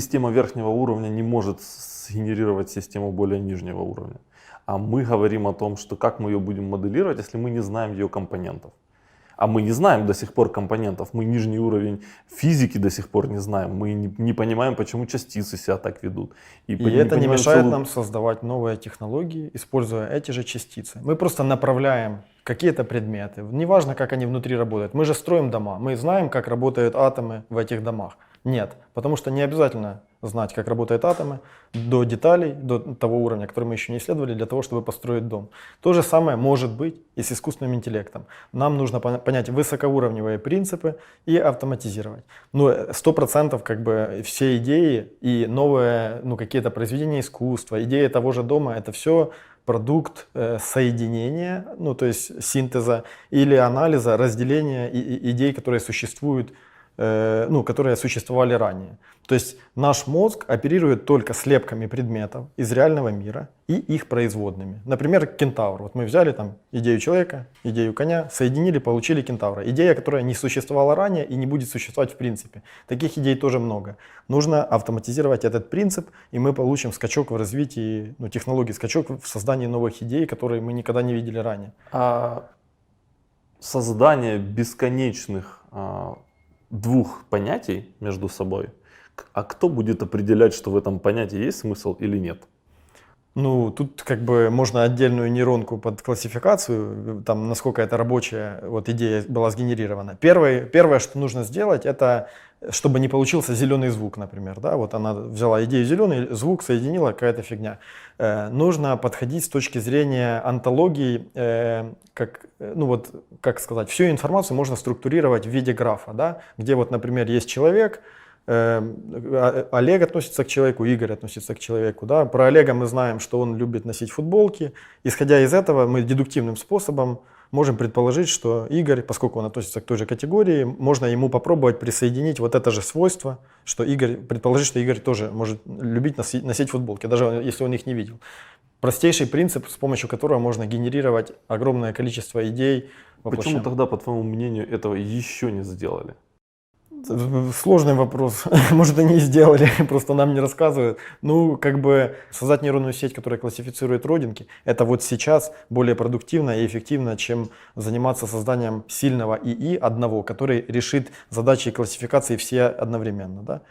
Система верхнего уровня не может сгенерировать систему более нижнего уровня. А мы говорим о том, что как мы ее будем моделировать, если мы не знаем ее компонентов. А мы не знаем до сих пор компонентов, мы нижний уровень физики до сих пор не знаем, мы не, не понимаем, почему частицы себя так ведут. И по- это не мешает целую- нам создавать новые технологии, используя эти же частицы. Мы просто направляем какие-то предметы. Неважно, как они внутри работают. Мы же строим дома. Мы знаем, как работают атомы в этих домах. Нет, потому что не обязательно знать, как работают атомы до деталей, до того уровня, который мы еще не исследовали, для того, чтобы построить дом. То же самое может быть и с искусственным интеллектом. Нам нужно понять высокоуровневые принципы и автоматизировать. Ну, э, сто процентов как бы все идеи и новые, ну, какие-то произведения искусства, идеи того же дома, это все продукт э, соединения, ну, то есть синтеза или анализа, разделения идей, которые существуют, ну, которые существовали ранее. То есть наш мозг оперирует только слепками предметов из реального мира и их производными. Например, кентавр. Вот мы взяли там идею человека, идею коня, соединили, получили кентавра. Идея, которая не существовала ранее и не будет существовать в принципе. Таких идей тоже много. Нужно автоматизировать этот принцип, и мы получим скачок в развитии ну, технологий, скачок в создании новых идей, которые мы никогда не видели ранее. А создание бесконечных а, двух понятий между собой, а кто будет определять, что в этом понятии есть смысл или нет? Ну, тут как бы можно отдельную нейронку под классификацию, там, насколько это рабочая вот идея была сгенерирована. Первое, первое, что нужно сделать, это чтобы не получился зеленый звук, например. Да? Вот она взяла идею зеленый звук, соединила, какая-то фигня. Э, нужно подходить с точки зрения антологии, э, как, ну вот, как сказать, всю информацию можно структурировать в виде графа, да? где вот, например, есть человек, Олег относится к человеку, Игорь относится к человеку. Да? Про Олега мы знаем, что он любит носить футболки. Исходя из этого, мы дедуктивным способом можем предположить, что Игорь, поскольку он относится к той же категории, можно ему попробовать присоединить вот это же свойство, что Игорь, предположить, что Игорь тоже может любить носить, футболки, даже если он их не видел. Простейший принцип, с помощью которого можно генерировать огромное количество идей. Почему тогда, по твоему мнению, этого еще не сделали? Сложный вопрос. Может, они и сделали, просто нам не рассказывают. Ну, как бы создать нейронную сеть, которая классифицирует родинки, это вот сейчас более продуктивно и эффективно, чем заниматься созданием сильного ИИ одного, который решит задачи классификации все одновременно. Да?